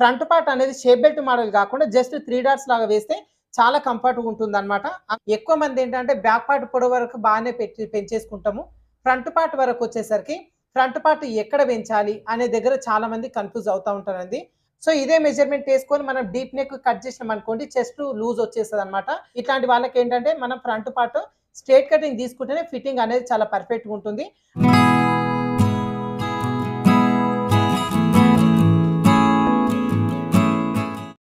Front part అనేది shape belt model కాకుండా just three dots లాగా వేస్తే చాలా కంఫర్ట్గా ఉంటుంది అనమాట ఎక్కువ మంది ఏంటంటే బ్యాక్ పార్ట్ పొడవు వరకు బాగానే పెట్టి పెంచేసుకుంటాము. ఫ్రంట్ పార్ట్ వరకు వచ్చేసరికి ఫ్రంట్ పార్ట్ ఎక్కడ పెంచాలి అనే దగ్గర చాలా మంది కన్ఫ్యూజ్ అవుతూ ఉంటారండి. సో ఇదే మెజర్మెంట్ వేసుకొని మనం డీప్ నెక్ కట్ చేసినాం అనుకోండి చెస్ట్ లూజ్ వచ్చేస్తుంది అనమాట ఇట్లాంటి వాళ్ళకి ఏంటంటే మనం ఫ్రంట్ పార్ట్ స్ట్రేట్ కటింగ్ తీసుకుంటేనే ఫిట్టింగ్ అనేది చాలా పర్ఫెక్ట్గా ఉంటుంది.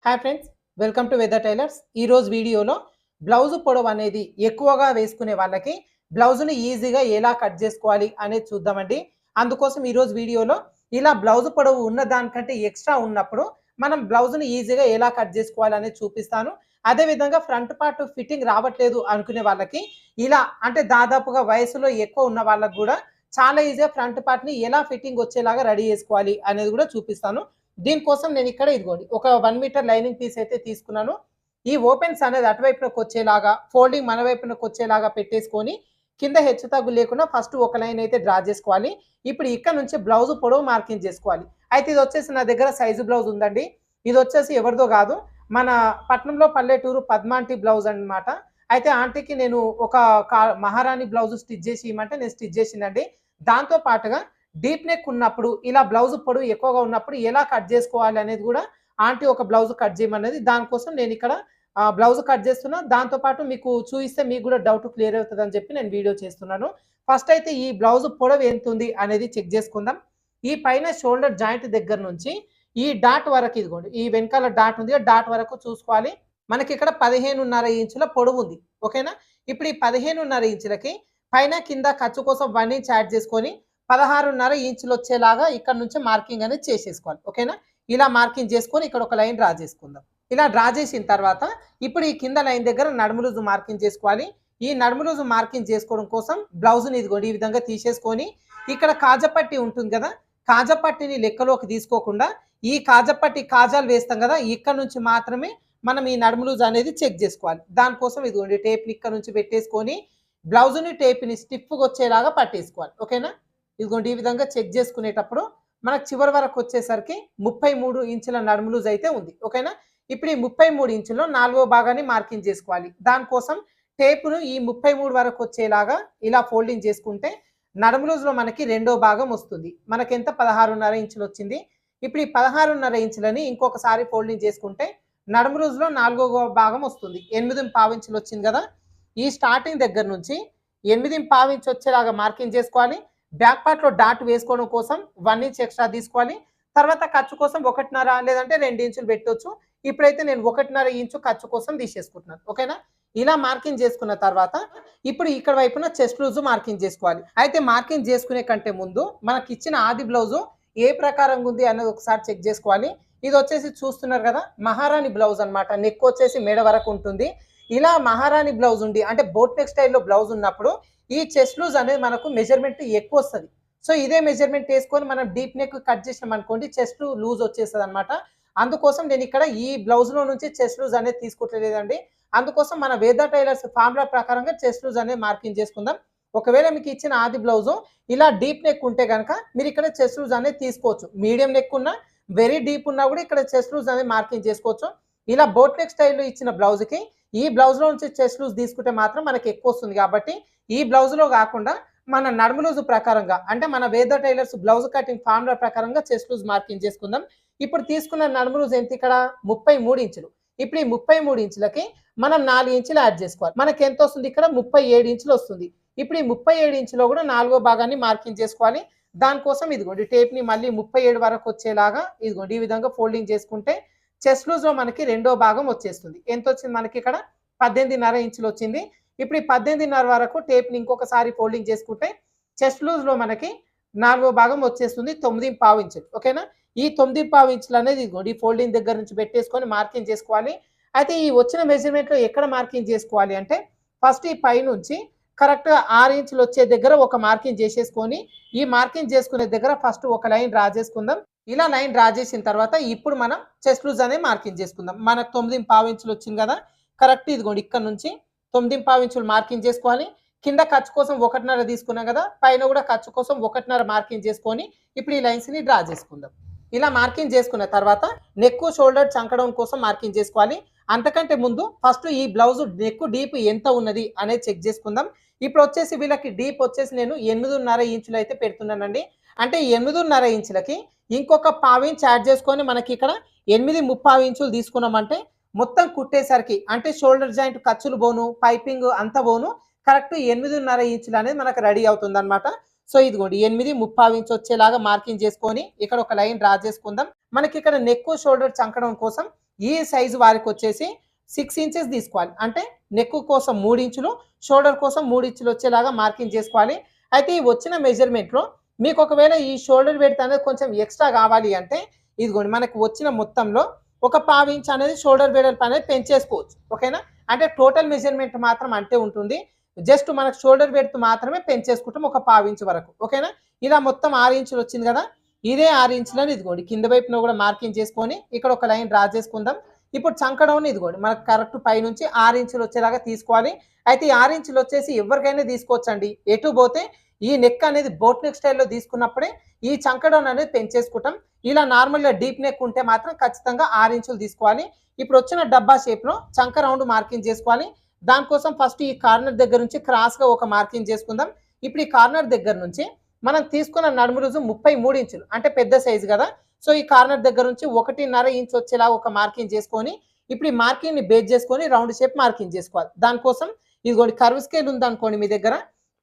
Hi friends welcome to Veda tailors ఈరోజు వీడియోలో బ్లౌజ్ పొడవు అనేది ఎక్కువగా వేసుకునే వాళ్ళకి బ్లౌజ్ని ఈజీగా ఎలా కట్ చేసుకోవాలి అనేది చూద్దామండి. అందుకోసం ఈ రోజు వీడియోలో ఇలా బ్లౌజ్ పొడవు ఉన్న దానికంటే ఎక్స్ట్రా ఉన్నప్పుడు మనం బ్లౌజ్ని ఈజీగా ఎలా కట్ చేసుకోవాలి అనేది చూపిస్తాను. అదే విధంగా ఫ్రంట్ పార్ట్ ఫిట్టింగ్ రావట్లేదు అనుకునే వాళ్ళకి ఇలా అంటే దాదాపుగా వయసులో ఎక్కువ ఉన్న వాళ్ళకి కూడా చాలా ఈజీగా ఫ్రంట్ పార్ట్ని ఎలా ఫిట్టింగ్ వచ్చేలాగా రెడీ చేసుకోవాలి అనేది కూడా చూపిస్తాను. దీనికోసం నేను ఇక్కడ ఇదిగోండి ఒక వన్ మీటర్ లైనింగ్ పీస్ అయితే తీసుకున్నాను. ఈ ఓపెన్స్ అనేది అటువైపునకు వచ్చేలాగా ఫోల్డింగ్ మన వైపునకు వచ్చేలాగా పెట్టేసుకొని కింద హెచ్చు తగ్గు లేకుండా ఫస్ట్ ఒక లైన్ అయితే డ్రా చేసుకోవాలి. ఇప్పుడు ఇక్కడ నుంచి బ్లౌజ్ పొడవు మార్కింగ్ చేసుకోవాలి. అయితే ఇది వచ్చేసి నా దగ్గర సైజు బ్లౌజ్ ఉందండి. ఇది వచ్చేసి ఎవరిదో కాదు మన పట్నంలో పల్లెటూరు పద్మాంటి బ్లౌజ్ అన్నమాట. అయితే ఆంటీకి నేను ఒక మహారాణి బ్లౌజ్ స్టిచ్ చేసి ఇవ్వమంటే నేను స్టిచ్ చేసిందండి. దాంతో పాటుగా డీప్ నెక్ ఉన్నప్పుడు ఇలా బ్లౌజ్ పొడవు ఎక్కువగా ఉన్నప్పుడు ఎలా కట్ చేసుకోవాలి అనేది కూడా ఆంటీ ఒక బ్లౌజ్ కట్ చేయమన్నది. దానికోసం నేను ఇక్కడ బ్లౌజ్ కట్ చేస్తున్నా. దాంతో పాటు మీకు చూపిస్తే మీకు కూడా డౌట్ క్లియర్ అవుతుంది అని చెప్పి నేను వీడియో చేస్తున్నాను. ఫస్ట్ అయితే ఈ బ్లౌజ్ పొడవు ఎంత ఉంది అనేది చెక్ చేసుకుందాం. ఈ పైన షోల్డర్ జాయింట్ దగ్గర నుంచి ఈ డాట్ వరకు ఇదిగోండి ఈ వెనకాల డాట్ ఉంది డాట్ వరకు చూసుకోవాలి. మనకి ఇక్కడ పదిహేనున్నర ఇంచుల పొడవు ఉంది. ఓకేనా? ఇప్పుడు ఈ పదిహేనున్నర ఇంచులకి పైన కింద ఖర్చు కోసం వన్ ఇంచ్ యాడ్ చేసుకొని పదహారున్నర ఇంచులు వచ్చేలాగా ఇక్కడ నుంచి మార్కింగ్ అనేది చేసేసుకోవాలి. ఓకేనా? ఇలా మార్కింగ్ చేసుకొని ఇక్కడ ఒక లైన్ డ్రా చేసుకుందాం. ఇలా డ్రా చేసిన తర్వాత ఇప్పుడు ఈ కింద లైన్ దగ్గర నడుములూజు మార్కింగ్ చేసుకోవాలి. ఈ నడుములూజు మార్కింగ్ చేసుకోవడం కోసం బ్లౌజ్ని ఇదిగోండి ఈ విధంగా తీసేసుకొని ఇక్కడ కాజపట్టి ఉంటుంది కదా? కాజపట్టిని లెక్కలోకి తీసుకోకుండా ఈ కాజపట్టి కాజాలు వేస్తాం కదా? ఇక్కడ నుంచి మాత్రమే మనం ఈ నడుములూజ్ అనేది చెక్ చేసుకోవాలి. దానికోసం ఇదిగోండి టేప్ని ఇక్కడ నుంచి పెట్టేసుకొని బ్లౌజ్ని టేప్ని స్టిఫ్గా వచ్చేలాగా పట్టేసుకోవాలి. ఓకేనా? ఇదిగోండి ఈ విధంగా చెక్ చేసుకునేటప్పుడు మనకు చివరి వరకు వచ్చేసరికి ముప్పై మూడు ఇంచుల నడుము లూజ్ అయితే ఉంది. ఓకేనా? ఇప్పుడు ఈ ముప్పై మూడు ఇంచుల్లో నాలుగో భాగాన్ని మార్కింగ్ చేసుకోవాలి. దానికోసం టేపును ఈ ముప్పై మూడు వరకు వచ్చేలాగా ఇలా ఫోల్డింగ్ చేసుకుంటే నడుము లూజ్లో మనకి రెండో భాగం వస్తుంది. మనకి ఎంత? పదహారున్నర ఇంచులు వచ్చింది. ఇప్పుడు ఈ పదహారున్నర ఇంచులని ఇంకొకసారి ఫోల్డింగ్ చేసుకుంటే నడుము లూజ్లో నాలుగో భాగం వస్తుంది. ఎనిమిది పావించులు వచ్చింది కదా? ఈ స్టార్టింగ్ దగ్గర నుంచి ఎనిమిది పావించి వచ్చేలాగా మార్కింగ్ చేసుకోవాలి. బ్యాక్ పార్ట్లో డాట్ వేసుకోవడం కోసం వన్ ఇంచ్ ఎక్స్ట్రా తీసుకోవాలి. తర్వాత ఖర్చు కోసం ఒకటిన్నర లేదంటే రెండు ఇంచులు పెట్టవచ్చు ఇప్పుడైతే నేను ఒకటిన్నర ఇంచు ఖర్చు కోసం తీసేసుకుంటున్నాను. ఓకేనా? ఇలా మార్కింగ్ చేసుకున్న తర్వాత ఇప్పుడు ఇక్కడ వైపున చెస్ట్ లూజ్ మార్కింగ్ చేసుకోవాలి. అయితే మార్కింగ్ చేసుకునే కంటే ముందు మనకి ఇచ్చిన ఆది బ్లౌజు ఏ ప్రకారంగా ఉంది అనేది ఒకసారి చెక్ చేసుకోవాలి. ఇది వచ్చేసి చూస్తున్నారు కదా మహారాణి బ్లౌజ్ అనమాట నెక్ వచ్చేసి మెడ వరకు ఉంటుంది. ఇలా మహారాణి బ్లౌజ్ ఉండి అంటే బోట్ నెక్ స్టైల్లో బ్లౌజ్ ఉన్నప్పుడు ఈ చెస్ట్ లూజ్ అనేది మనకు మెజర్మెంట్ ఎక్కువ వస్తుంది. సో ఇదే మెజర్మెంట్ వేసుకొని మనం డీప్ నెక్ కట్ చేసినాం అనుకోండి చెస్ట్ లూజ్ వచ్చేస్తుంది అనమాట అందుకోసం నేను ఇక్కడ ఈ బ్లౌజ్లో నుంచి చెస్ట్ లూజ్ అనేది తీసుకుంటలేదండి. అందుకోసం మన వేద టైలర్స్ ఫార్ములా ప్రకారంగా చెస్ట్ లూజ్ అనేది మార్కింగ్ చేసుకుందాం. ఒకవేళ మీకు ఇచ్చిన ఆది బ్లౌజు ఇలా డీప్ నెక్ ఉంటే కనుక మీరు ఇక్కడ చెస్ట్ లూజ్ అనేది తీసుకోవచ్చు. మీడియం నెక్ ఉన్నా వెరీ డీప్ ఉన్నా కూడా ఇక్కడ చెస్ట్ లూజ్ అనేది మార్కింగ్ చేసుకోవచ్చు. ఇలా బోట్ నెక్ స్టైల్లో ఇచ్చిన బ్లౌజ్కి ఈ బ్లౌజ్లో నుంచి చెస్ట్ లూజ్ తీసుకుంటే మాత్రం మనకి ఎక్కువ వస్తుంది కాబట్టి ఈ బ్లౌజ్లో కాకుండా మన నడుము లూజ్ ప్రకారంగా అంటే మన Veda tailors blouse cutting formula ప్రకారంగా చెస్ట్ లూజ్ మార్కింగ్ చేసుకుందాం. ఇప్పుడు తీసుకున్న నడుము లూజ్ ఎంత ఇక్కడ? ముప్పై మూడు ఇంచులు. ఇప్పుడు ఈ ముప్పై మూడు ఇంచులకి మనం నాలుగు ఇంచులు యాడ్ చేసుకోవాలి. మనకి ఎంత వస్తుంది ఇక్కడ? ముప్పై ఏడు ఇంచులు వస్తుంది. ఇప్పుడు ఈ ముప్పై ఏడు ఇంచులో కూడా నాలుగో భాగాన్ని మార్కింగ్ చేసుకోవాలి. దానికోసం ఇదిగోండి టేప్ని మళ్ళీ ముప్పై ఏడు వరకు వచ్చేలాగా ఇదిగోండి ఈ విధంగా ఫోల్డింగ్ చేసుకుంటే చెస్ట్ లూజ్లో మనకి రెండో భాగం వచ్చేస్తుంది. ఎంత వచ్చింది మనకి ఇక్కడ? పద్దెనిమిదిన్నర ఇంచులు వచ్చింది. ఇప్పుడు ఈ పద్దెనిమిదిన్నర వరకు టేప్ని ఇంకొకసారి ఫోల్డింగ్ చేసుకుంటే చెస్ట్ లూజ్లో మనకి నాలుగో భాగం వచ్చేస్తుంది తొమ్మిది పావు ఇంచులు. ఓకేనా? ఈ తొమ్మిది పావు ఇంచులు అనేది ఇదిగోండి ఈ ఫోల్డింగ్ దగ్గర నుంచి పెట్టేసుకొని మార్కింగ్ చేసుకోవాలి. అయితే ఈ వచ్చిన మెజర్మెంట్లో ఎక్కడ మార్కింగ్ చేసుకోవాలి అంటే ఫస్ట్ ఈ పై నుంచి కరెక్ట్గా ఆరు ఇంచులు వచ్చే దగ్గర ఒక మార్కింగ్ చేసేసుకొని ఈ మార్కింగ్ చేసుకునే దగ్గర ఫస్ట్ ఒక లైన్ డ్రా చేసుకుందాం. ఇలా లైన్ డ్రా చేసిన తర్వాత ఇప్పుడు మనం చెస్ట్ లూజ్ అనేది మార్కింగ్ చేసుకుందాం. మనకు తొమ్మిది పావు ఇంచులు వచ్చింది కదా? కరెక్ట్ ఇదిగోండి ఇక్కడ నుంచి తొమ్మిది పావు ఇంచులు మార్కింగ్ చేసుకొని కింద ఖర్చు కోసం ఒకటిన్నర తీసుకున్నాం కదా పైన కూడా ఖర్చు కోసం ఒకటిన్నర మార్కింగ్ చేసుకొని ఇప్పుడు ఈ లైన్స్ని డ్రా చేసుకుందాం. ఇలా మార్కింగ్ చేసుకున్న తర్వాత నెక్ షోల్డర్ చంకడం కోసం మార్కింగ్ చేసుకోవాలి. అంతకంటే ముందు ఫస్ట్ ఈ బ్లౌజ్ నెక్ డీప్ ఎంత ఉన్నది అనేది చెక్ చేసుకుందాం. ఇప్పుడు వచ్చేసి వీళ్ళకి డీప్ వచ్చేసి నేను ఎనిమిదిన్నర ఇంచులు అయితే పెడుతున్నానండి. అంటే ఎనిమిదిన్నర ఇంచులకి ఇంకొక పావు ఇంచ్ యాడ్ చేసుకొని మనకి ఇక్కడ ఎనిమిది ముప్పావు ఇంచులు తీసుకున్నామంటే మొత్తం కుట్టేసరికి అంటే షోల్డర్ జాయింట్ ఖర్చులు బోను పైపింగ్ అంత బోను కరెక్ట్ ఎనిమిదిన్నర ఇంచులు అనేది మనకు రెడీ అవుతుంది అనమాట సో ఇదిగోండి ఎనిమిది ముప్పావు ఇంచు వచ్చేలాగా మార్కింగ్ చేసుకొని ఇక్కడ ఒక లైన్ డ్రా చేసుకుందాం. మనకి ఇక్కడ నెక్ షోల్డర్ చంకడం కోసం ఈ సైజు వారికి వచ్చేసి సిక్స్ ఇంచెస్ తీసుకోవాలి. అంటే నెక్ కోసం మూడు ఇంచులు షోల్డర్ కోసం మూడు ఇంచులు వచ్చేలాగా మార్కింగ్ చేసుకోవాలి. అయితే ఈ వచ్చిన మెజర్మెంట్లో మీకు ఒకవేళ ఈ షోల్డర్ పెడితే అనేది కొంచెం ఎక్స్ట్రా కావాలి అంటే ఇదిగోండి మనకు వచ్చిన మొత్తంలో ఒక పావు ఇంచ్ అనేది షోల్డర్ వెడల్పు అనేది పెంచేసుకోవచ్చు ఓకేనా? అంటే టోటల్ మెజర్మెంట్ మాత్రం అంటే ఉంటుంది. జస్ట్ మనకు షోల్డర్ వెడల్పు మాత్రమే పెంచేసుకుంటాం ఒక పావు ఇంచ్ వరకు ఓకేనా? ఇలా మొత్తం ఆరు ఇంచులు వచ్చింది కదా? ఇదే ఆరు ఇంచులని ఇదిగోండి కింద వైపున కూడా మార్కింగ్ చేసుకొని ఇక్కడ ఒక లైన్ డ్రా చేసుకుందాం. ఇప్పుడు చంకడం ఇదిగోండి మనకు కరెక్ట్ పై నుంచి ఆరు ఇంచులు వచ్చేలాగా తీసుకోవాలి. అయితే ఈ ఆరు ఇంచులు వచ్చేసి ఎవరికైనా తీసుకోవచ్చండి? ఎటు పోతే ఈ నెక్ అనేది బోట్ నెక్ స్టైల్లో తీసుకున్నప్పుడే ఈ చంకడం అనేది పెంచేసుకుంటాం. ఇలా నార్మల్గా డీప్ నెక్ ఉంటే మాత్రం ఖచ్చితంగా ఆరు ఇంచులు తీసుకోవాలి. ఇప్పుడు వచ్చిన డబ్బా షేప్లో చంక రౌండ్ మార్కింగ్ చేసుకోవాలి. దానికోసం ఫస్ట్ ఈ కార్నర్ దగ్గర నుంచి క్రాస్గా ఒక మార్కింగ్ చేసుకుందాం. ఇప్పుడు ఈ కార్నర్ దగ్గర నుంచి మనం తీసుకున్న నడుము రుజు ముప్పై మూడు ఇంచులు అంటే పెద్ద సైజు కదా. సో ఈ కార్నర్ దగ్గర నుంచి ఒకటిన్నర ఇంచ్ వచ్చేలా ఒక మార్కింగ్ చేసుకొని ఇప్పుడు ఈ మార్కింగ్ని బేస్ చేసుకొని రౌండ్ షేప్ మార్కింగ్ చేసుకోవాలి. దానికోసం ఇదిగోండి కర్వ్ స్కేల్ ఉంది అనుకోండి మీ దగ్గర.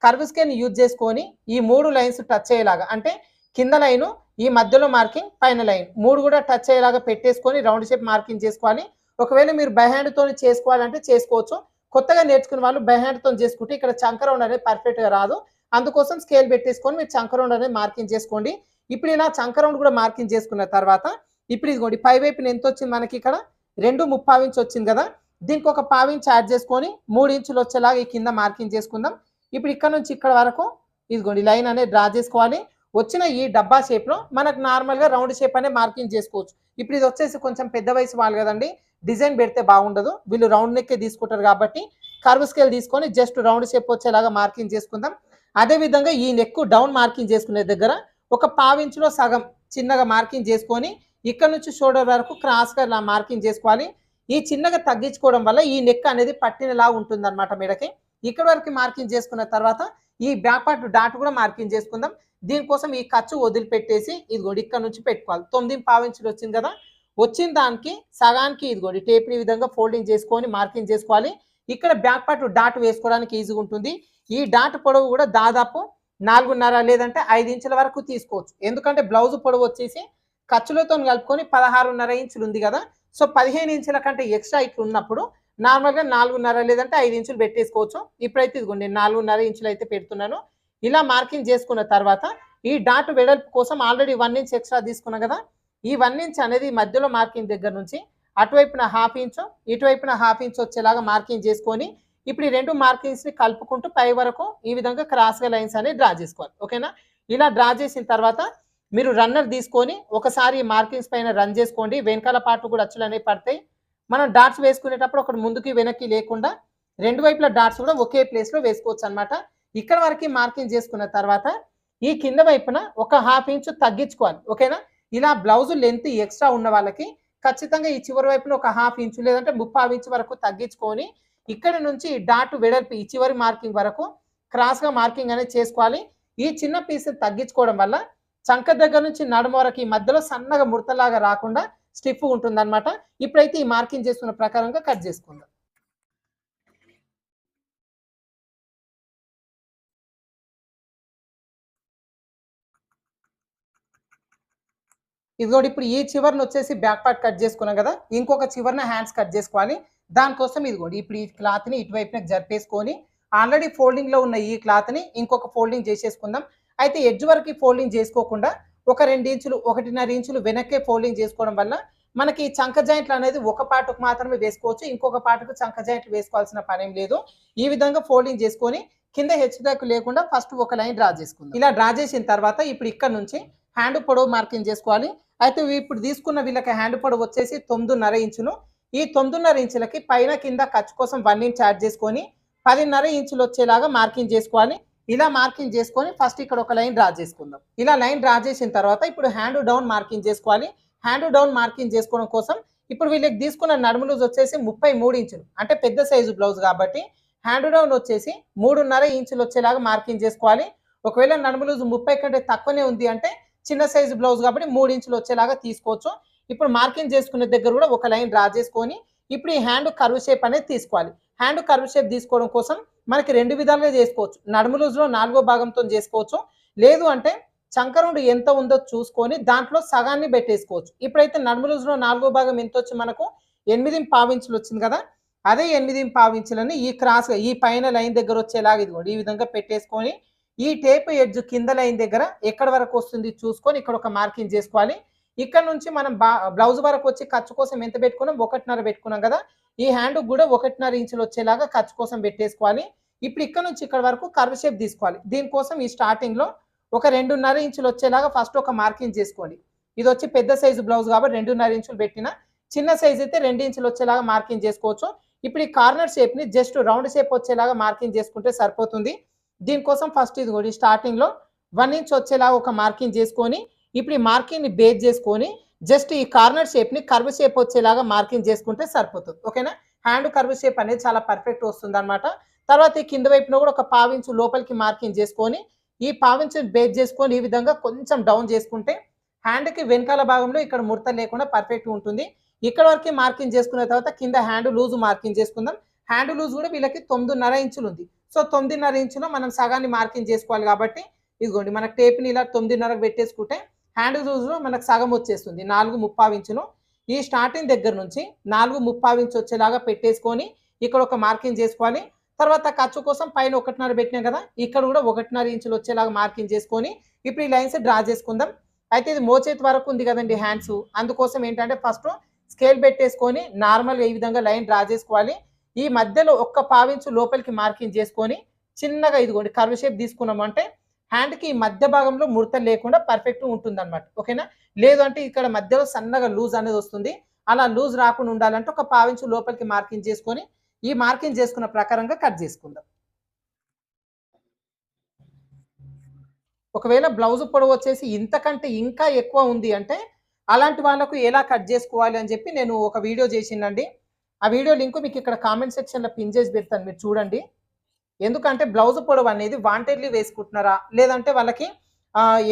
కర్వ్ స్కేల్ యూజ్ చేసుకొని ఈ మూడు లైన్స్ టచ్ అయ్యేలాగా అంటే కింద లైన్ ఈ మధ్యలో మార్కింగ్ పైన లైన్ మూడు కూడా టచ్ అయ్యేలాగా పెట్టేసుకొని రౌండ్ షేప్ మార్కింగ్ చేసుకోవాలి. ఒకవేళ మీరు బై తోని చేసుకోవాలంటే చేసుకోవచ్చు. కొత్తగా నేర్చుకున్న వాళ్ళు బై చేసుకుంటే ఇక్కడ చంక రౌండ్ అనేది పర్ఫెక్ట్గా రాదు. అందుకోసం స్కేల్ పెట్టేసుకొని మీరు చంక రౌండ్ అనేది మార్కింగ్ చేసుకోండి. ఇప్పుడు ఇలా చంక రౌండ్ కూడా మార్కింగ్ చేసుకున్న తర్వాత ఇప్పుడు ఇదిగోండి పై వైపున ఎంత వచ్చింది మనకి ఇక్కడ? రెండు ముప్పావించి వచ్చింది కదా. దీనికి ఒక పావు యాడ్ చేసుకొని మూడు ఇంచులు వచ్చేలాగా ఈ కింద మార్కింగ్ చేసుకుందాం. ఇప్పుడు ఇక్కడ నుంచి ఇక్కడ వరకు ఇదిగోండి లైన్ అనేది డ్రా చేసుకోవాలి. వచ్చిన ఈ డబ్బా షేప్లో మనకు నార్మల్గా రౌండ్ షేప్ అనే మార్కింగ్ చేసుకోవచ్చు. ఇప్పుడు ఇది వచ్చేసి కొంచెం పెద్ద వయసు వాళ్ళు కదండి డిజైన్ పెడితే బాగుండదు. వీళ్ళు రౌండ్ నెక్కే తీసుకుంటారు కాబట్టి కర్వ్ స్కేల్ తీసుకొని జస్ట్ రౌండ్ షేప్ వచ్చేలాగా మార్కింగ్ చేసుకుందాం. అదే విధంగా ఈ నెక్ డౌన్ మార్కింగ్ చేసుకునే దగ్గర ఒక పావించులో సగం చిన్నగా మార్కింగ్ చేసుకొని ఇక్కడ నుంచి షోల్డర్ వరకు క్రాస్గా ఇలా మార్కింగ్ చేసుకోవాలి. ఈ చిన్నగా తగ్గించుకోవడం వల్ల ఈ నెక్ అనేది పట్టినలా ఉంటుంది అనమాట మెడకి. ఇక్కడ వరకు మార్కింగ్ చేసుకున్న తర్వాత ఈ బ్యాక్ డాట్ కూడా మార్కింగ్ చేసుకుందాం. దీనికోసం ఈ ఖర్చు వదిలిపెట్టేసి ఇదిగోండి ఇక్కడ నుంచి పెట్టుకోవాలి. తొమ్మిది పావించులు వచ్చింది కదా. వచ్చిన దానికి సగానికి ఇదిగోండి టేప్ ఈ విధంగా ఫోల్డింగ్ చేసుకొని మార్కింగ్ చేసుకోవాలి. ఇక్కడ బ్యాక్ పార్ట్ డాట్ వేసుకోవడానికి ఈజీగా ఉంటుంది. ఈ డాట్ పొడవు కూడా దాదాపు నాలుగున్నర లేదంటే ఐదు ఇంచుల వరకు తీసుకోవచ్చు. ఎందుకంటే బ్లౌజ్ పొడవు వచ్చేసి ఖర్చులతో కలుపుకొని పదహారున్నర ఇంచులు ఉంది కదా. సో పదిహేను ఇంచుల కంటే ఎక్స్ట్రా ఇట్లు ఉన్నప్పుడు నార్మల్గా నాలుగున్నర లేదంటే ఐదు ఇంచులు పెట్టేసుకోవచ్చు. ఇప్పుడైతే ఇదిగోండి నేను నాలుగున్నర ఇంచులు అయితే పెడుతున్నాను. ఇలా మార్కింగ్ చేసుకున్న తర్వాత ఈ డాట్ వెడల్పు కోసం ఆల్రెడీ వన్ ఇంచ్ ఎక్స్ట్రా తీసుకున్నా కదా ఈ వన్ ఇంచ్ అనేది మధ్యలో మార్కింగ్ దగ్గర నుంచి అటువైపున హాఫ్ ఇంచు ఇటువైపున హాఫ్ ఇంచ్ వచ్చేలాగా మార్కింగ్ చేసుకొని ఇప్పుడు ఈ రెండు మార్కింగ్స్ని కలుపుకుంటూ పై వరకు ఈ విధంగా క్రాస్గా లైన్స్ అనేది డ్రా చేసుకోవాలి. ఓకేనా? ఇలా డ్రా చేసిన తర్వాత మీరు రన్నర్ తీసుకొని ఒకసారి మార్కింగ్స్ పైన రన్ చేసుకోండి. వెనకాల పాటు కూడా అచ్చులు అనేవి పడతాయి. మనం డాట్స్ వేసుకునేటప్పుడు ఒకటి ముందుకి వెనక్కి లేకుండా రెండు వైపుల డాట్స్ కూడా ఒకే ప్లేస్లో వేసుకోవచ్చు అనమాట ఇక్కడ వరకు మార్కింగ్ చేసుకున్న తర్వాత ఈ కింద వైపున ఒక హాఫ్ ఇంచ్ తగ్గించుకోవాలి. ఓకేనా? ఇలా బ్లౌజ్ లెంత్ ఎక్స్ట్రా ఉన్న వాళ్ళకి ఖచ్చితంగా ఈ చివరి వైపున ఒక హాఫ్ ఇంచు లేదంటే ముప్పావు ఇంచు వరకు తగ్గించుకొని ఇక్కడ నుంచి డాట్ వెడల్పు ఈ చివరి మార్కింగ్ వరకు క్రాస్గా మార్కింగ్ అనేది చేసుకోవాలి. ఈ చిన్న పీస్ని తగ్గించుకోవడం వల్ల చంక దగ్గర నుంచి నడుమ వరకు ఈ మధ్యలో సన్నగా ముడతలాగా రాకుండా స్టిఫ్ ఉంటుంది అనమాట ఇప్పుడైతే ఈ మార్కింగ్ చేసుకున్న ప్రకారంగా కట్ చేసుకుందాం. ఇదిగోటి ఇప్పుడు ఈ చివరిని వచ్చేసి బ్యాక్ పార్ట్ కట్ చేసుకున్నాం కదా ఇంకొక చివరిన హ్యాండ్స్ కట్ చేసుకోవాలి. దానికోసం ఇదిగోండి ఇప్పుడు ఈ క్లాత్ని ఇటువైపున జరిపేసుకొని ఆల్రెడీ ఫోల్డింగ్లో ఉన్న ఈ క్లాత్ని ఇంకొక ఫోల్డింగ్ చేసేసుకుందాం. అయితే ఎడ్జ్ వరకు ఫోల్డింగ్ చేసుకోకుండా ఒక రెండు ఇంచులు ఒకటిన్నర ఇంచులు వెనక్కే ఫోల్డింగ్ చేసుకోవడం వల్ల మనకి చంక జాయింట్లు అనేది ఒక పాటుకు మాత్రమే వేసుకోవచ్చు. ఇంకొక పాటకు చంక జాయింట్లు వేసుకోవాల్సిన పనేం లేదు. ఈ విధంగా ఫోల్డింగ్ చేసుకొని కింద హెచ్చుదాకు లేకుండా ఫస్ట్ ఒక లైన్ డ్రా చేసుకుందాం. ఇలా డ్రా చేసిన తర్వాత ఇప్పుడు ఇక్కడ నుంచి హ్యాండ్ పొడవు మార్కింగ్ చేసుకోవాలి. అయితే ఇప్పుడు తీసుకున్న వీళ్ళకి హ్యాండ్ పొడవు వచ్చేసి తొమ్మిదిన్నర ఇంచులు. ఈ తొమ్మిదిన్నర ఇంచులకి పైన కింద ఖర్చు కోసం వన్ ఇంచ్ యాడ్ చేసుకొని పదిన్నర ఇంచులు వచ్చేలాగా మార్కింగ్ చేసుకోవాలి. ఇలా మార్కింగ్ చేసుకొని ఫస్ట్ ఇక్కడ ఒక లైన్ డ్రా చేసుకుందాం. ఇలా లైన్ డ్రా చేసిన తర్వాత ఇప్పుడు హ్యాండ్ డౌన్ మార్కింగ్ చేసుకోవాలి. హ్యాండ్ డౌన్ మార్కింగ్ చేసుకోవడం కోసం ఇప్పుడు వీళ్ళకి తీసుకున్న నడుము లూజ్ వచ్చేసి ముప్పై మూడు ఇంచులు. అంటే పెద్ద సైజు బ్లౌజ్ కాబట్టి హ్యాండ్ డౌన్ వచ్చేసి మూడున్నర ఇంచులు వచ్చేలాగా మార్కింగ్ చేసుకోవాలి. ఒకవేళ నడుము లూజ్ ముప్పై కంటే తక్కువనే ఉంది అంటే చిన్న సైజు బ్లౌజ్ కాబట్టి మూడు ఇంచులు వచ్చేలాగా తీసుకోవచ్చు. ఇప్పుడు మార్కింగ్ చేసుకునే దగ్గర కూడా ఒక లైన్ డ్రా చేసుకొని ఇప్పుడు ఈ హ్యాండ్ కర్వ్ షేప్ అనేది తీసుకోవాలి. హ్యాండ్ కర్వ్ షేప్ తీసుకోవడం కోసం మనకి రెండు విధాలుగా చేసుకోవచ్చు. నడుము లూజ్లో నాలుగో భాగంతో చేసుకోవచ్చు. లేదు అంటే చంకరుండు ఎంత ఉందో చూసుకొని దాంట్లో సగాన్ని పెట్టేసుకోవచ్చు. ఇప్పుడైతే నడుము లూజ్లో నాలుగో భాగం ఎంత వచ్చి మనకు? ఎనిమిది పావించులు వచ్చింది కదా? అదే ఎనిమిది పావించులని ఈ క్రాస్ ఈ పైన లైన్ దగ్గర వచ్చేలాగా ఇదిగోండి ఈ విధంగా పెట్టేసుకొని ఈ టేప్ ఎడ్జ్ కింద లైన్ దగ్గర ఎక్కడ వరకు వస్తుంది చూసుకొని ఇక్కడ ఒక మార్కింగ్ చేసుకోవాలి. ఇక్కడ నుంచి మనం బ్లౌజ్ వరకు వచ్చి ఖర్చు కోసం ఎంత పెట్టుకున్నాం? ఒకటిన్నర పెట్టుకున్నాం కదా? ఈ హ్యాండ్ కూడా ఒకటిన్నర ఇంచులు వచ్చేలాగా ఖర్చు కోసం పెట్టేసుకోవాలి. ఇప్పుడు ఇక్కడ నుంచి ఇక్కడ వరకు కర్వ్ షేప్ తీసుకోవాలి. దీనికోసం ఈ స్టార్టింగ్లో ఒక రెండున్నర ఇంచులు వచ్చేలాగా ఫస్ట్ ఒక మార్కింగ్ చేసుకోండి ఇది వచ్చి పెద్ద సైజు బ్లౌజ్ కాబట్టి రెండున్నర ఇంచులు పెట్టిన చిన్న సైజ్ అయితే రెండు ఇంచులు వచ్చేలాగా మార్కింగ్ చేసుకోవచ్చు. ఇప్పుడు ఈ కార్నర్ షేప్ని జస్ట్ రౌండ్ షేప్ వచ్చేలాగా మార్కింగ్ చేసుకుంటే సరిపోతుంది. దీనికోసం ఫస్ట్ ఇది కూడా స్టార్టింగ్లో వన్ ఇంచ్ వచ్చేలాగా ఒక మార్కింగ్ చేసుకొని ఇప్పుడు ఈ మార్కింగ్ని బేస్ చేసుకొని జస్ట్ ఈ కార్నర్ షేప్ని కర్వ్ షేప్ వచ్చేలాగా మార్కింగ్ చేసుకుంటే సరిపోతుంది. ఓకేనా? హ్యాండ్ కర్వ్ షేప్ అనేది చాలా పర్ఫెక్ట్ వస్తుంది అనమాట తర్వాత ఈ కింద వైపున కూడా ఒక పావించు లోపలికి మార్కింగ్ చేసుకొని ఈ పావించు బేస్ చేసుకొని ఈ విధంగా కొంచెం డౌన్ చేసుకుంటే హ్యాండ్కి వెనకాల భాగంలో ఇక్కడ ముడత లేకుండా పర్ఫెక్ట్ ఉంటుంది. ఇక్కడ వరకు మార్కింగ్ చేసుకున్న తర్వాత కింద హ్యాండ్ లూజ్ మార్కింగ్ చేసుకుందాం. హ్యాండ్ లూజ్ కూడా వీళ్ళకి తొమ్మిదిన్నర ఇంచులు ఉంది. సో తొమ్మిదిన్నర ఇంచులో మనం సగాన్ని మార్కింగ్ చేసుకోవాలి కాబట్టి ఇదిగోండి మనకు టేప్ని ఇలా తొమ్మిదిన్నరకు పెట్టేసుకుంటే హ్యాండ్ లూజ్లో మనకు సగం వచ్చేస్తుంది. నాలుగు ముప్పావించును ఈ స్టార్టింగ్ దగ్గర నుంచి నాలుగు ముప్పావు ఇంచు వచ్చేలాగా పెట్టేసుకొని ఇక్కడ ఒక మార్కింగ్ చేసుకోవాలి. తర్వాత ఖర్చు కోసం పైన ఒకటిన్నర పెట్టినాం కదా ఇక్కడ కూడా ఒకటిన్నర ఇంచులు వచ్చేలాగా మార్కింగ్ చేసుకొని ఇప్పుడు ఈ లైన్స్ డ్రా చేసుకుందాం. అయితే ఇది మోచేతి వరకు ఉంది కదండి హ్యాండ్స్. అందుకోసం ఏంటంటే ఫస్ట్ స్కేల్ పెట్టేసుకొని నార్మల్ ఈ విధంగా లైన్ డ్రా చేసుకోవాలి. ఈ మధ్యలో ఒక్క పావించు లోపలికి మార్కింగ్ చేసుకొని చిన్నగా ఇదిగోండి కర్వ్ షేప్ తీసుకున్నాం అంటే హ్యాండ్కి ఈ మధ్య భాగంలో ముడత లేకుండా పర్ఫెక్ట్ ఉంటుంది అనమాట ఓకేనా లేదు అంటే ఇక్కడ మధ్యలో సన్నగా లూజ్ అనేది వస్తుంది. అలా లూజ్ రాకుండా ఉండాలంటే ఒక పావించు లోపలికి మార్కింగ్ చేసుకొని ఈ మార్కింగ్ చేసుకున్న ప్రకారంగా కట్ చేసుకుందాం. ఒకవేళ బ్లౌజ్ పొడవు వచ్చేసి ఇంతకంటే ఇంకా ఎక్కువ ఉంది అంటే అలాంటి వాళ్ళకు ఎలా కట్ చేసుకోవాలి అని చెప్పి నేను ఒక వీడియో చేసిందండి. ఆ వీడియో లింక్ మీకు ఇక్కడ కామెంట్ సెక్షన్లో పిన్ చేసి పెడతాను. మీరు చూడండి. ఎందుకంటే బ్లౌజ్ పొడవు అనేది వాంటెడ్లీ వేసుకుంటున్నారా? లేదంటే వాళ్ళకి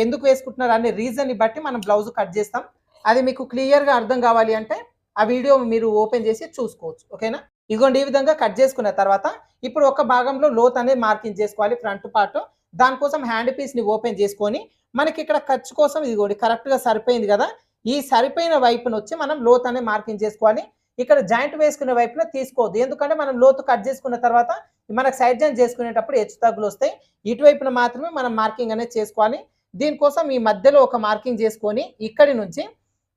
ఎందుకు వేసుకుంటున్నారా అనే రీజన్ని బట్టి మనం బ్లౌజ్ కట్ చేస్తాం. అది మీకు క్లియర్గా అర్థం కావాలి అంటే ఆ వీడియో మీరు ఓపెన్ చేసి చూసుకోవచ్చు. ఓకేనా? ఇదిగోండి ఈ విధంగా కట్ చేసుకున్న తర్వాత ఇప్పుడు ఒక భాగంలో లోత్ అనేది మార్కింగ్ చేసుకోవాలి ఫ్రంట్ పార్ట్. దానికోసం హ్యాండ్ పీస్ని ఓపెన్ చేసుకొని మనకి ఇక్కడ ఖర్చు కోసం ఇదిగోండి కరెక్ట్గా సరిపోయింది కదా? ఈ సరిపోయిన వైపున వచ్చి మనం లోత్ అనేది మార్కింగ్ చేసుకోవాలి. ఇక్కడ జాయింట్ వేసుకునే వైపున తీసుకోవద్దు. ఎందుకంటే మనం లోతు కట్ చేసుకున్న తర్వాత మనకు సైడ్ జాయింట్ చేసుకునేటప్పుడు హెచ్చు తగ్గులు వస్తాయి. ఇటువైపున మాత్రమే మనం మార్కింగ్ అనేది చేసుకోవాలి. దీనికోసం ఈ మధ్యలో ఒక మార్కింగ్ చేసుకొని ఇక్కడి నుంచి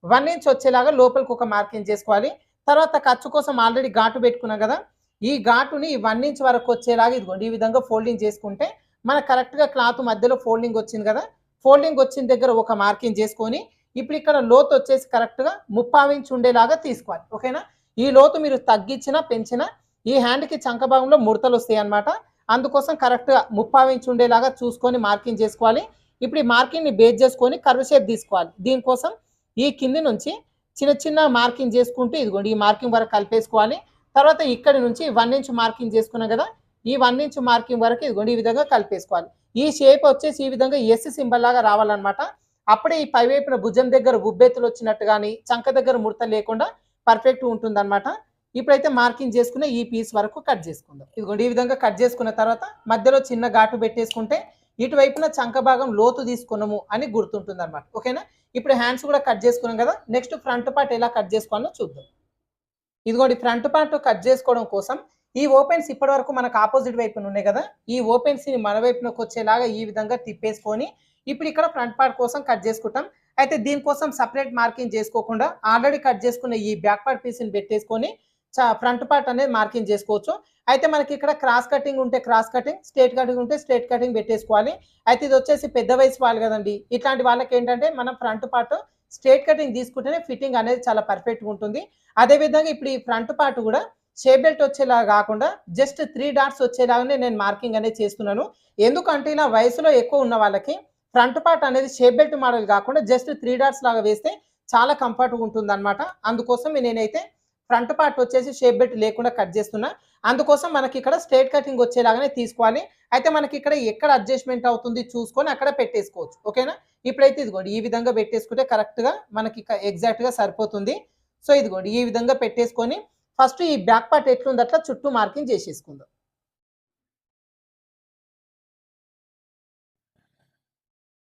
వన్ ఇంచ్ వచ్చేలాగా లోపలికి ఒక మార్కింగ్ చేసుకోవాలి. తర్వాత ఖర్చు కోసం ఆల్రెడీ ఘాటు పెట్టుకున్నాం కదా. ఈ ఘాటుని వన్ ఇంచ్ వరకు వచ్చేలాగా ఇదిగోండి ఈ విధంగా ఫోల్డింగ్ చేసుకుంటే మనకు కరెక్ట్గా క్లాత్ మధ్యలో ఫోల్డింగ్ వచ్చింది కదా. ఫోల్డింగ్ వచ్చిన దగ్గర ఒక మార్కింగ్ చేసుకొని ఇప్పుడు ఇక్కడ లోతు వచ్చేసి కరెక్ట్గా ముప్పావు ఇంచ్ ఉండేలాగా తీసుకోవాలి. ఓకేనా? ఈ లోతు మీరు తగ్గించినా పెంచినా ఈ హ్యాండ్కి చంక భాగంలో ముడతలు వస్తాయి అన్నమాట. అందుకోసం కరెక్ట్గా ముప్పావు ఇంచ్ ఉండేలాగా చూసుకొని మార్కింగ్ చేసుకోవాలి. ఇప్పుడు ఈ మార్కింగ్ని బేస్ చేసుకొని కర్వ్ షేప్ తీసుకోవాలి. దీనికోసం ఈ కింది నుంచి చిన్న చిన్న మార్కింగ్ చేసుకుంటూ ఇదిగోండి ఈ మార్కింగ్ వరకు కలిపేసుకోవాలి. తర్వాత ఇక్కడి నుంచి వన్ ఇంచ్ మార్కింగ్ చేసుకున్నాం కదా ఈ వన్ ఇంచ్ మార్కింగ్ వరకు ఇదిగోండి ఈ విధంగా కలిపేసుకోవాలి. ఈ షేప్ వచ్చేసి ఈ విధంగా ఎస్ సింబల్ లాగా రావాలన్నమాట. అప్పుడే ఈ పైవైపున భుజం దగ్గర ఉబ్బెత్తులు వచ్చినట్టు కానీ చంక దగ్గర ముడత లేకుండా పర్ఫెక్ట్ ఉంటుంది అనమాట ఇప్పుడైతే మార్కింగ్ చేసుకునే ఈ పీస్ వరకు కట్ చేసుకుందాం. ఇదిగోండి ఈ విధంగా కట్ చేసుకున్న తర్వాత మధ్యలో చిన్న ఘాటు పెట్టేసుకుంటే ఇటువైపున చంక భాగం లోతు తీసుకున్నాము అని గుర్తుంటుంది అనమాట ఓకేనా? ఇప్పుడు హ్యాండ్స్ కూడా కట్ చేసుకున్నాం కదా నెక్స్ట్ ఫ్రంట్ పార్ట్ ఎలా కట్ చేసుకోవాలో చూద్దాం. ఇదిగోండి ఫ్రంట్ పార్ట్ కట్ చేసుకోవడం కోసం ఈ ఓపెన్స్ ఇప్పటి వరకు మనకు ఆపోజిట్ వైపున ఉన్నాయి కదా ఈ ఓపెన్స్ని మన వైపునకు వచ్చేలాగా ఈ విధంగా తిప్పేసుకొని ఇప్పుడు ఇక్కడ ఫ్రంట్ పార్ట్ కోసం కట్ చేసుకుంటాం. అయితే దీనికోసం సపరేట్ మార్కింగ్ చేసుకోకుండా ఆల్రెడీ కట్ చేసుకున్న ఈ బ్యాక్ పార్ట్ పీస్ని పెట్టేసుకొని ఫ్రంట్ పార్ట్ అనేది మార్కింగ్ చేసుకోవచ్చు. అయితే మనకి ఇక్కడ క్రాస్ కటింగ్ ఉంటే క్రాస్ కటింగ్ స్ట్రేట్ కటింగ్ ఉంటే స్ట్రేట్ కటింగ్ పెట్టేసుకోవాలి. అయితే ఇది వచ్చేసి పెద్ద వయసు వాళ్ళు కదండి. ఇట్లాంటి వాళ్ళకి ఏంటంటే మనం ఫ్రంట్ పార్ట్ స్ట్రేట్ కటింగ్ తీసుకుంటేనే ఫిట్టింగ్ అనేది చాలా పర్ఫెక్ట్గా ఉంటుంది. అదే విధంగా ఇప్పుడు ఈ ఫ్రంట్ పార్ట్ కూడా షేప్ బెల్ట్ వచ్చేలా కాకుండా జస్ట్ త్రీ డాట్స్ వచ్చేలాగానే నేను మార్కింగ్ అనేది చేస్తున్నాను. ఎందుకంటే ఇలా వయసులో ఎక్కువ ఉన్న వాళ్ళకి ఫ్రంట్ పార్ట్ అనేది షేప్ బెల్ట్ మోడల్ కాకుండా జస్ట్ త్రీ డాట్స్ లాగా వేస్తే చాలా కంఫర్ట్గా ఉంటుంది అనమాట అందుకోసం నేనైతే ఫ్రంట్ పార్ట్ వచ్చేసి షేప్ బెల్ట్ లేకుండా కట్ చేస్తున్నా. అందుకోసం మనకి ఇక్కడ స్ట్రేట్ కటింగ్ వచ్చేలాగానే తీసుకోవాలి. అయితే మనకి ఇక్కడ ఎక్కడ అడ్జస్ట్మెంట్ అవుతుంది చూసుకొని అక్కడ పెట్టేసుకోవచ్చు. ఓకేనా? ఇప్పుడైతే ఇదిగోండి ఈ విధంగా పెట్టేసుకుంటే కరెక్ట్గా మనకి ఎగ్జాక్ట్గా సరిపోతుంది. సో ఇదిగోండి ఈ విధంగా పెట్టేసుకొని ఫస్ట్ ఈ బ్యాక్ పార్ట్ ఎట్లుంది అట్లా చుట్టూ మార్కింగ్ చేసేసుకుందాం.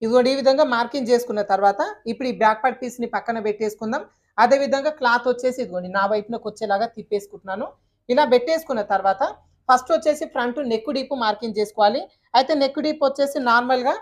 ఇదిగోండి ఈ విధంగా మార్కింగ్ చేసుకున్న తర్వాత ఇప్పుడు ఈ బ్యాక్ పార్ట్ పీస్ని పక్కన పెట్టేసుకుందాం. అదే విధంగా క్లాత్ వచ్చేసి ఇదిగోండి నా వైపునకు వచ్చేలాగా తిప్పేసుకుంటున్నాను. ఇలా పెట్టేసుకున్న తర్వాత ఫస్ట్ వచ్చేసి ఫ్రంట్ నెక్ డీప్ మార్కింగ్ చేసుకోవాలి. అయితే నెక్ డీప్ వచ్చేసి నార్మల్గా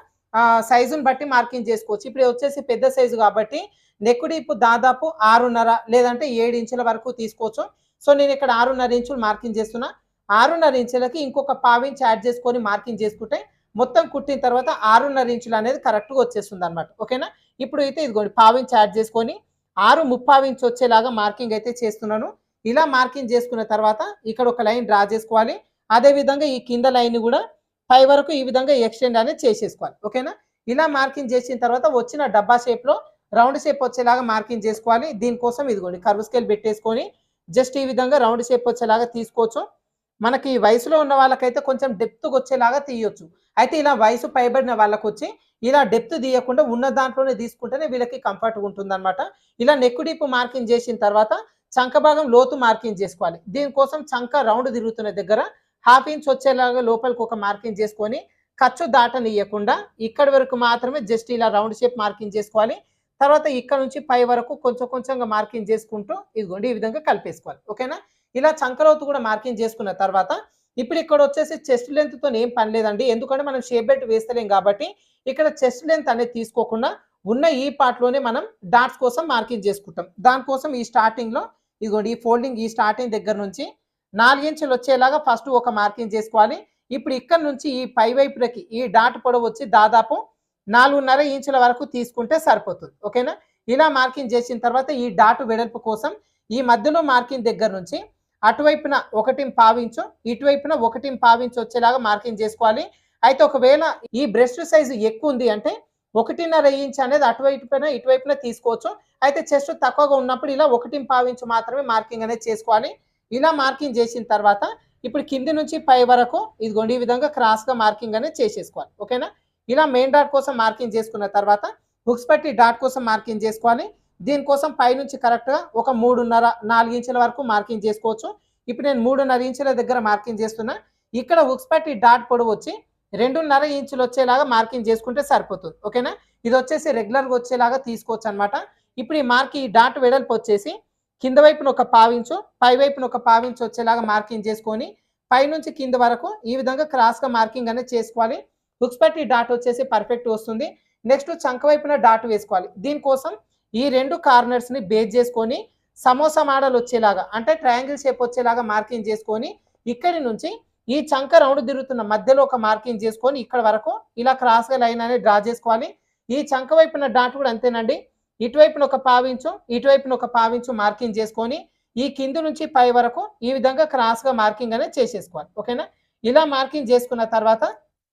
సైజుని బట్టి మార్కింగ్ చేసుకోవచ్చు. ఇప్పుడు వచ్చేసి పెద్ద సైజు కాబట్టి నెక్ డీప్ దాదాపు ఆరున్నర లేదంటే ఏడు ఇంచుల వరకు తీసుకోవచ్చు. సో నేను ఇక్కడ ఆరున్నర ఇంచులు మార్కింగ్ చేస్తున్నా. ఆరున్నర ఇంచులకి ఇంకొక పావించి యాడ్ చేసుకొని మార్కింగ్ చేసుకుంటే మొత్తం కుట్టిన తర్వాత ఆరున్నర ఇంచులు అనేది కరెక్ట్గా వచ్చేస్తుంది అనమాట ఓకేనా? ఇప్పుడు అయితే ఇదిగోండి పావించి యాడ్ చేసుకొని ఆరు ముప్పావించి వచ్చేలాగా మార్కింగ్ అయితే చేస్తున్నాను. ఇలా మార్కింగ్ చేసుకున్న తర్వాత ఇక్కడ ఒక లైన్ డ్రా చేసుకోవాలి. అదే విధంగా ఈ కింద లైన్ కూడా పై వరకు ఈ విధంగా ఎక్స్టెండ్ అనేది చేసేసుకోవాలి. ఓకేనా? ఇలా మార్కింగ్ చేసిన తర్వాత వచ్చిన డబ్బా షేప్లో రౌండ్ షేప్ వచ్చేలాగా మార్కింగ్ చేసుకోవాలి. దీనికోసం ఇదిగోండి కర్వ్ స్కేల్ పెట్టేసుకొని జస్ట్ ఈ విధంగా రౌండ్ షేప్ వచ్చేలాగా తీసుకోవచ్చు. మనకి వయసులో ఉన్న వాళ్ళకైతే కొంచెం డెప్త్ వచ్చేలాగా తీయొచ్చు. అయితే ఇలా వయసు పైబడిన వాళ్ళకు వచ్చి ఇలా డెప్త్ తీయకుండా ఉన్న దాంట్లోనే తీసుకుంటేనే వీళ్ళకి కంఫర్ట్ ఉంటుందన్నమాట. ఇలా నెక్ డీప్ మార్కింగ్ చేసిన తర్వాత చంక భాగం లోతు మార్కింగ్ చేసుకోవాలి. దీనికోసం చంక రౌండ్ తిరుగుతున్న దగ్గర హాఫ్ ఇంచ్ వచ్చేలాగా లోపలికి ఒక మార్కింగ్ చేసుకొని ఖర్చు దాటనియకుండా ఇక్కడ వరకు మాత్రమే జస్ట్ ఇలా రౌండ్ షేప్ మార్కింగ్ చేసుకోవాలి. తర్వాత ఇక్కడ నుంచి పై వరకు కొంచెం కొంచెంగా మార్కింగ్ చేసుకుంటూ ఇదిగోండి ఈ విధంగా కలిపేసుకోవాలి. ఓకేనా? ఇలా చంకలోతు కూడా మార్కింగ్ చేసుకున్న తర్వాత ఇప్పుడు ఇక్కడ వచ్చేసి చెస్ట్ లెంత్తో ఏం పని లేదండి. ఎందుకంటే మనం షేప్ బెల్ట్ వేస్తలేం కాబట్టి ఇక్కడ చెస్ట్ లెంత్ అనేది తీసుకోకుండా ఉన్న ఈ పార్ట్లోనే మనం డాట్స్ కోసం మార్కింగ్ చేసుకుంటాం. దానికోసం ఈ స్టార్టింగ్లో ఇదిగోండి ఈ ఫోల్డింగ్ ఈ స్టార్టింగ్ దగ్గర నుంచి నాలుగించులు వచ్చేలాగా ఫస్ట్ ఒక మార్కింగ్ చేసుకోవాలి. ఇప్పుడు ఇక్కడ నుంచి ఈ పై వైపులకి ఈ డాట్ పొడవు వచ్చి దాదాపు నాలుగున్నర ఇంచుల వరకు తీసుకుంటే సరిపోతుంది. ఓకేనా? ఇలా మార్కింగ్ చేసిన తర్వాత ఈ డాట్ వెడల్పు కోసం ఈ మధ్యలో మార్కింగ్ దగ్గర నుంచి అటువైపున ఒకటిని పావించు ఇటువైపున ఒకటిని పావించు వచ్చేలాగా మార్కింగ్ చేసుకోవాలి. అయితే ఒకవేళ ఈ బ్రెస్ట్ సైజు ఎక్కువ ఉంది అంటే ఒకటిన్నర ఇంచ్ అనేది అటువైపున ఇటువైపున తీసుకోవచ్చు. అయితే చెస్ట్ తక్కువగా ఉన్నప్పుడు ఇలా ఒకటిని పావించు మాత్రమే మార్కింగ్ అనేది చేసుకోవాలి. ఇలా మార్కింగ్ చేసిన తర్వాత ఇప్పుడు కింది నుంచి పై వరకు ఇదిగోండి ఈ విధంగా క్రాస్గా మార్కింగ్ అనేది చేసేసుకోవాలి. ఓకేనా? ఇలా మెయిన్ డాట్ కోసం మార్కింగ్ చేసుకున్న తర్వాత హుక్స్ పట్టి డాట్ కోసం మార్కింగ్ చేసుకోవాలి. దీనికోసం పైనుంచి కరెక్ట్గా ఒక మూడున్నర నాలుగు ఇంచుల వరకు మార్కింగ్ చేసుకోవచ్చు. ఇప్పుడు నేను మూడున్నర ఇంచుల దగ్గర మార్కింగ్ చేస్తున్నా. ఇక్కడ ఉక్స్పట్టి డాట్ పొడవు వచ్చి రెండున్నర ఇంచులు వచ్చేలాగా మార్కింగ్ చేసుకుంటే సరిపోతుంది. ఓకేనా ఇది వచ్చేసి రెగ్యులర్గా వచ్చేలాగా తీసుకోవచ్చు అనమాట ఇప్పుడు ఈ మార్కి ఈ డాట్ వెడల్పు వచ్చేసి కింద వైపున ఒక పావించు పై వైపున ఒక పావించు వచ్చేలాగా మార్కింగ్ చేసుకొని పైనుంచి కింద వరకు ఈ విధంగా క్రాస్గా మార్కింగ్ అనేది చేసుకోవాలి. హుక్స్ డాట్ వచ్చేసి పర్ఫెక్ట్ వస్తుంది. నెక్స్ట్ చంక వైపున డాట్ వేసుకోవాలి. దీనికోసం ఈ రెండు కార్నర్స్ని బేస్ చేసుకొని సమోసా మోడల్ వచ్చేలాగా అంటే ట్రయాంగిల్ షేప్ వచ్చేలాగా మార్కింగ్ చేసుకొని ఇక్కడి నుంచి ఈ చంక రౌండ్ తిరుగుతున్న మధ్యలో ఒక మార్కింగ్ చేసుకొని ఇక్కడ వరకు ఇలా క్రాస్గా లైన్ అనేది డ్రా చేసుకోవాలి. ఈ చంక వైపున డాట్ కూడా అంతేనండి. ఇటువైపున ఒక పావించు ఇటువైపున ఒక పావించు మార్కింగ్ చేసుకొని ఈ కింది నుంచి పై వరకు ఈ విధంగా క్రాస్గా మార్కింగ్ అనేది చేసేసుకోవాలి. ఓకేనా? ఇలా మార్కింగ్ చేసుకున్న తర్వాత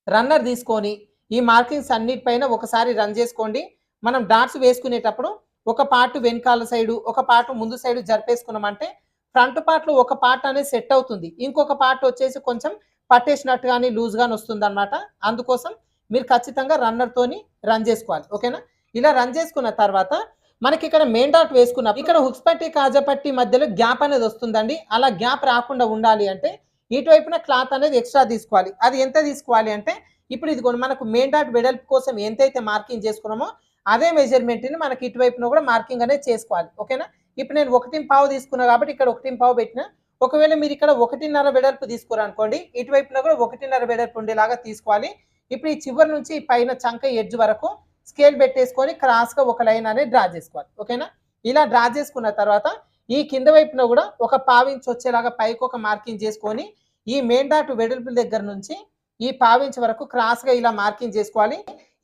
రన్నర్ తీసుకొని ఈ మార్కింగ్స్ అన్నిటిపైన ఒకసారి రన్ చేసుకోండి. మనం డాట్స్ వేసుకునేటప్పుడు ఒక పార్ట్ వెనకాల సైడు ఒక పార్ట్ ముందు సైడు జరిపేసుకున్నామంటే ఫ్రంట్ పార్ట్లో ఒక పార్ట్ అనేది సెట్ అవుతుంది. ఇంకొక పార్ట్ వచ్చేసి కొంచెం పట్టేసినట్టు కానీ లూజ్ గాని వస్తుంది అనమాట అందుకోసం మీరు ఖచ్చితంగా రన్నర్ తోని రన్ చేసుకోవాలి. ఓకేనా? ఇలా రన్ చేసుకున్న తర్వాత మనకి ఇక్కడ మెయిన్ డాట్ వేసుకున్నాం ఇక్కడ హుక్స్ పట్టి కాజపట్టి మధ్యలో గ్యాప్ అనేది వస్తుందండి. అలా గ్యాప్ రాకుండా ఉండాలి అంటే ఇటువైపున క్లాత్ అనేది ఎక్స్ట్రా తీసుకోవాలి. అది ఎంత తీసుకోవాలి అంటే ఇప్పుడు ఇది మనకు మెయిన్ డాట్ వెడల్పు కోసం ఎంతైతే మార్కింగ్ చేసుకున్నామో అదే మెజర్మెంట్ని మనకి ఇటువైపున కూడా మార్కింగ్ అనేది చేసుకోవాలి. ఓకేనా? ఇప్పుడు నేను ఒకటి పావు తీసుకున్నా కాబట్టి ఇక్కడ ఒకటి పావు పెట్టిన ఒకవేళ మీరు ఇక్కడ ఒకటిన్నర వెడల్పు తీసుకురనుకోండి ఇటువైపున కూడా ఒకటిన్నర వెడల్పు ఉండేలాగా తీసుకోవాలి. ఇప్పుడు ఈ చివరి నుంచి పైన చంక ఎడ్జ్ వరకు స్కేల్ పెట్టేసుకొని క్రాస్గా ఒక లైన్ అనేది డ్రా చేసుకోవాలి. ఓకేనా? ఇలా డ్రా చేసుకున్న తర్వాత ఈ కింద వైపున కూడా ఒక పావించి వచ్చేలాగా పైకి ఒక మార్కింగ్ చేసుకొని ఈ మెయిన్ డాట్ వెడల్పు దగ్గర నుంచి ఈ పావించి వరకు క్రాస్గా ఇలా మార్కింగ్ చేసుకోవాలి.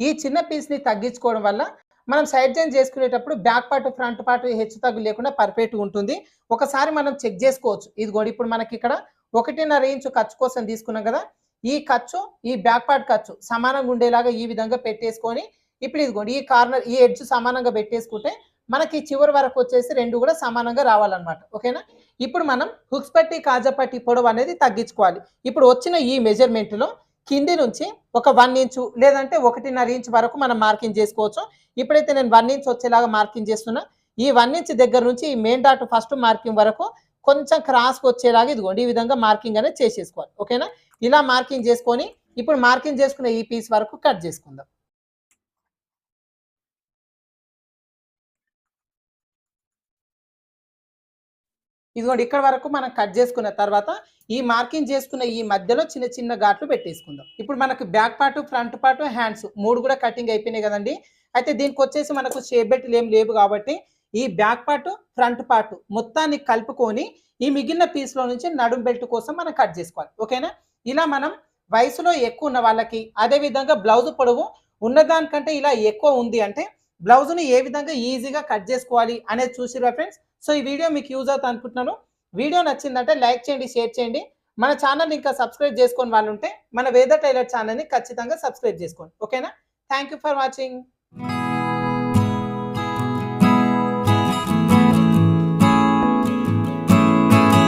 ఈ చిన్న పీస్ని తగ్గించుకోవడం వల్ల మనం సైడ్ జాయిన్ చేసుకునేటప్పుడు బ్యాక్ పార్ట్ ఫ్రంట్ పార్ట్ హెచ్చు తగ్గు లేకుండా పర్ఫెక్ట్ ఉంటుంది. ఒకసారి మనం చెక్ చేసుకోవచ్చు. ఇదిగోండి ఇప్పుడు మనకి ఇక్కడ ఒకటిన్నర ఇంచు ఖర్చు కోసం తీసుకున్నాం కదా. ఈ ఖర్చు ఈ బ్యాక్ పార్ట్ ఖర్చు సమానంగా ఉండేలాగా ఈ విధంగా పెట్టేసుకొని ఇప్పుడు ఇదిగోండి ఈ కార్నర్ ఈ ఎడ్జ్ సమానంగా పెట్టేసుకుంటే మనకి చివరి వరకు వచ్చేసి రెండు కూడా సమానంగా రావాలన్నమాట. ఓకేనా? ఇప్పుడు మనం హుక్స్ పట్టి కాజా పట్టి పొడవు అనేది తగ్గించుకోవాలి. ఇప్పుడు వచ్చిన ఈ మెజర్మెంట్లో కింది నుంచి ఒక వన్ ఇంచు లేదంటే ఒకటిన్నర ఇంచ్ వరకు మనం మార్కింగ్ చేసుకోవచ్చు. ఇప్పుడైతే నేను వన్ ఇంచ్ వచ్చేలాగా మార్కింగ్ చేస్తున్నా. ఈ వన్ ఇంచ్ దగ్గర నుంచి ఈ మెయిన్ డాట్ ఫస్ట్ మార్కింగ్ వరకు కొంచెం క్రాస్కి వచ్చేలాగా ఇదిగోండి ఈ విధంగా మార్కింగ్ అనేది చేసేసుకోవాలి. ఓకేనా ఇలా మార్కింగ్ చేసుకొని ఇప్పుడు మార్కింగ్ చేసుకున్న ఈ పీస్ వరకు కట్ చేసుకుందాం. ఇదిగోండి ఇక్కడ వరకు మనం కట్ చేసుకున్న తర్వాత ఈ మార్కింగ్ చేసుకున్న ఈ మధ్యలో చిన్న చిన్న ఘాట్లు పెట్టేసుకుందాం. ఇప్పుడు మనకు back part front part hands మూడు కూడా కటింగ్ అయిపోయినాయి కదండి. అయితే దీనికి వచ్చేసి మనకు షేప్ బెట్లు ఏం లేవు కాబట్టి ఈ బ్యాక్ పార్ట్ ఫ్రంట్ పార్ట్ మొత్తాన్ని కలుపుకొని ఈ మిగిలిన పీస్లో నుంచి నడుం బెల్ట్ కోసం మనం కట్ చేసుకోవాలి. ఓకేనా ఇలా మనం వయసులో ఎక్కువ ఉన్న వాళ్ళకి అదే విధంగా బ్లౌజ్ పొడవు ఉన్నదానికంటే ఇలా ఎక్కువ ఉంది అంటే బ్లౌజ్ని ఏ విధంగా ఈజీగా కట్ చేసుకోవాలి అనేది చూసిరా ఫ్రెండ్స్ సో ఈ వీడియో మీకు యూజ్ అవుతుంది అనుకుంటున్నాను. వీడియో నచ్చిందంటే లైక్ చేయండి షేర్ చేయండి. మన ఛానల్ ఇంకా సబ్స్క్రైబ్ చేసుకొని వాళ్ళు ఉంటే మన వేద టైలర్ ఛానల్ని ఖచ్చితంగా సబ్స్క్రైబ్ చేసుకోండి. ఓకేనా? Thank you for watching.